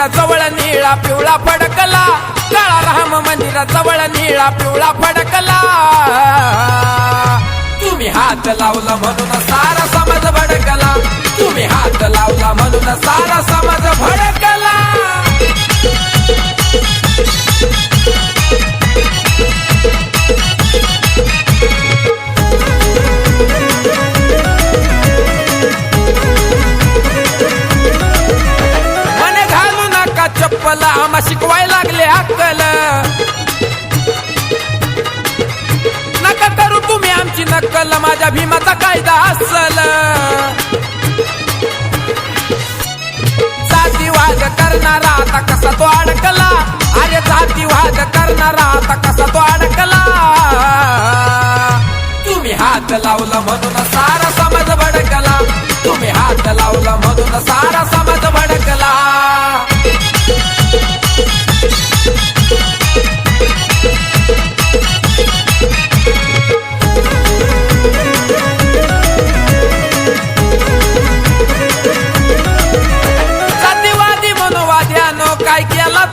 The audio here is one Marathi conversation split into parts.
मंदिराजवळ निळा पिवळा फडकला. काळा राम मंदिराजवळ निळा पिवळा फडकला. तुम्ही हात लावला म्हणून सारा समाज भडकला. तुम्ही हात लावला म्हणून सारा शिकवाय लागले अक्कल. नका करू तुम्ही आमची नक्कल माझ्या भीमाचा कायदा असल जातीवाद करणारा आता कसा तो अडकला? अरे जातीवाद करणारा आता कसा तो अडकला? तुम्ही हात लावला म्हणून सारा समाज भडकला. तुम्ही हात लावला म्हणून सारा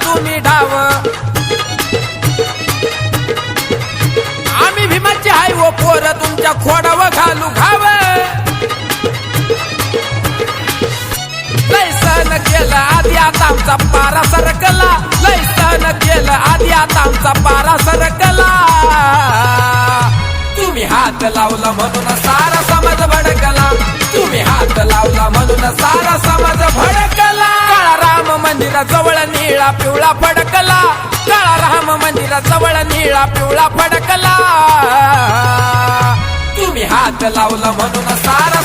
तुम्ही डाव. आम्ही भीमाची हाय व पोर तुमच्या खोडाव घालू घाव. लय सण केलं आधी आता आमचा पारा सरकला. लय सण केलं आधी आता आमचा पारा सरकला. तुम्ही हात लावला म्हणून सारा समज भडकला. तुम्ही हात लावला म्हणून राम मंदिराजवळ निळा पिवळा फडकला. काळा राम मंदिराजवळ निळा पिवळा फडकला. तुम्ही हात लावला म्हणून सारा